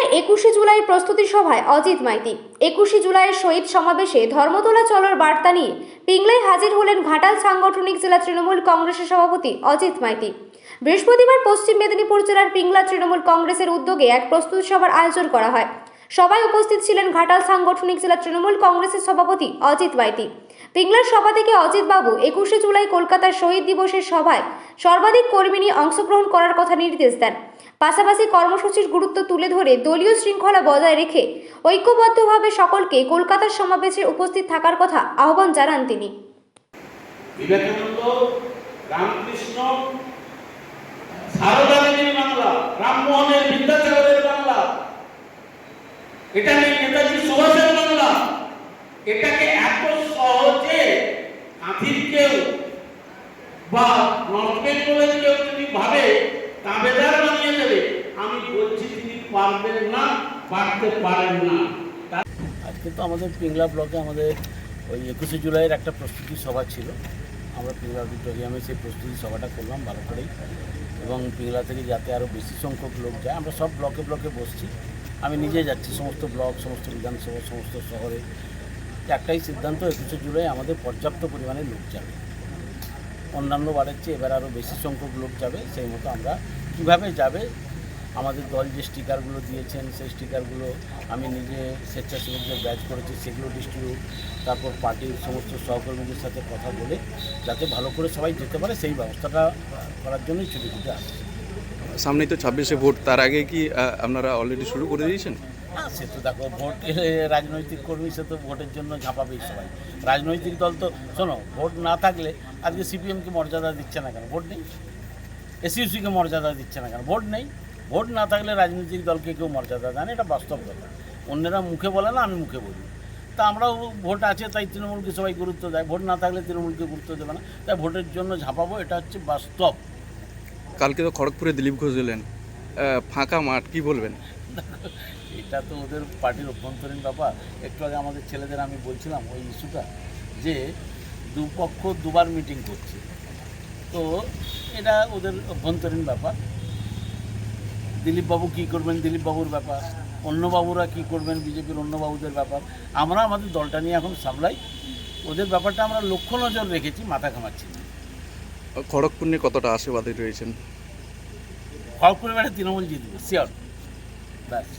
পিংলায় একুশে জুলাই প্রস্তুতি সভায় অজিত মাইতি। একুশে জুলাইয়ের শহীদ সমাবেশে ধর্মতলা চলার বার্তা নিয়ে পিংলায় হাজির হলেন ঘাটাল সাংগঠনিক জেলা তৃণমূল কংগ্রেসের সভাপতি অজিত মাইতি। বৃহস্পতিবার পশ্চিম মেদিনীপুর জেলার পিংলা তৃণমূল কংগ্রেসের উদ্যোগে এক প্রস্তুতি সভার আয়োজন করা হয়। সবাই উপস্থিত ছিলেন ঘাটাল সাংগঠনিক জেলা তৃণমূল কংগ্রেসের সভাপতি অজিত মাইতি। পিংলার সভা থেকে অজিত বাবু একুশে জুলাই কলকাতার শহীদ দিবসের সভায় সর্বাধিক কর্মী নিয়ে অংশগ্রহণ করার কথা নির্দেশ দেন। পাশাপাশি কর্মসূচির গুরুত্ব তুলে ধরে দলীয় শৃঙ্খলা বজায় রেখে ঐক্যবদ্ধভাবে সকলকে কলকাতার সমাবেশে উপস্থিত থাকার কথা আহ্বান জানান তিনি। এটাকে এত সহজে কেউ বা নর্থ বেঙ্গলের কেউ যদি ভাবে তাবেদার বানিয়ে দেবে আমি বলছি তিনি পারবেন না পারতে পারেন না। আজকে তো আমাদের পিংলা ব্লকে আমাদের ওই একুশে জুলাইয়ের একটা প্রস্তুতি সভা ছিল। আমরা পিংলা অডিটোরিয়ামে সেই প্রস্তুতি সভাটা করলাম ভালো করেই এবং পিংলা থেকে যাতে আরও বেশি সংখ্যক লোক যায়, আমরা সব ব্লকে ব্লকে বসছি। আমি নিজে যাচ্ছি, সমস্ত ব্লক, সমস্ত বিধানসভা, সমস্ত শহরে। একটাই সিদ্ধান্ত, একুশে জুলাই আমাদের পর্যাপ্ত পরিমাণে লোক যাবে। অন্যান্য বারের চেয়ে এবার আরও বেশি সংখ্যক লোক যাবে, সেই মতো আমরা কীভাবে যাবে আমাদের দল যে স্টিকারগুলো দিয়েছেন সেই স্টিকারগুলো আমি নিজে স্বেচ্ছাসেবকদের ব্যাচ করেছি সেগুলো ডিস্ট্রিবিউট তারপর পার্টির সমস্ত সহকর্মীদের সাথে কথা বলে যাতে ভালো করে সবাই যেতে পারে সেই ব্যবস্থাটা করার জন্যই ছুটি দিতে আসছে। সামনেই তো ছাব্বিশে ভোট তার আগে কি আপনারা অলরেডি শুরু করে দিয়েছেন? না সে তো দেখো ভোট রাজনৈতিক কর্মী সে তো ভোটের জন্য ঝাঁপাবেই সবাই। রাজনৈতিক দল তো শোনো ভোট না থাকলে আজকে সিপিএমকে মর্যাদা দিচ্ছে না কেন? ভোট নেই। এসইউসিকে মর্যাদা দিচ্ছে না কেন? ভোট নেই। ভোট না থাকলে রাজনৈতিক দলকে কেউ মর্যাদা দেয় না এটা বাস্তব কথা। অন্যরা মুখে বলে না আমি মুখে বলি। তা আমরাও ভোট আছে তাই তৃণমূলকে সবাই গুরুত্ব দেয়। ভোট না থাকলে তৃণমূলকে গুরুত্ব দেবে না। তাই ভোটের জন্য ঝাঁপাবো এটা হচ্ছে বাস্তব। কালকে তো খড়গপুরে দিলীপ ঘোষ আহ, ফাঁকা মাঠ কি বলবেন? এটা তো ওদের পার্টির অভ্যন্তরীণ ব্যাপার। একটু আগে আমাদের ছেলেদের আমি বলছিলাম ওই ইস্যুটা যে দুপক্ষ দুবার মিটিং করছে। তো এটা ওদের অভ্যন্তরীণ ব্যাপার। দিলীপবাবু কী করবেন? দিলীপবাবুর ব্যাপার। অন্য বাবুরা কী করবেন? বিজেপির অন্য বাবুদের ব্যাপার। আমরা আমাদের দলটা নিয়ে এখন সামলাই। ওদের ব্যাপারটা আমরা লক্ষ্য নজর রেখেছি মাথা ঘামাচ্ছি না। খড়গপুর নিয়ে কতটা আশীর্বাদী রয়েছেন? খড়গপুরের বেড়ে তৃণমূল জিতবে শিওর ব্যাস।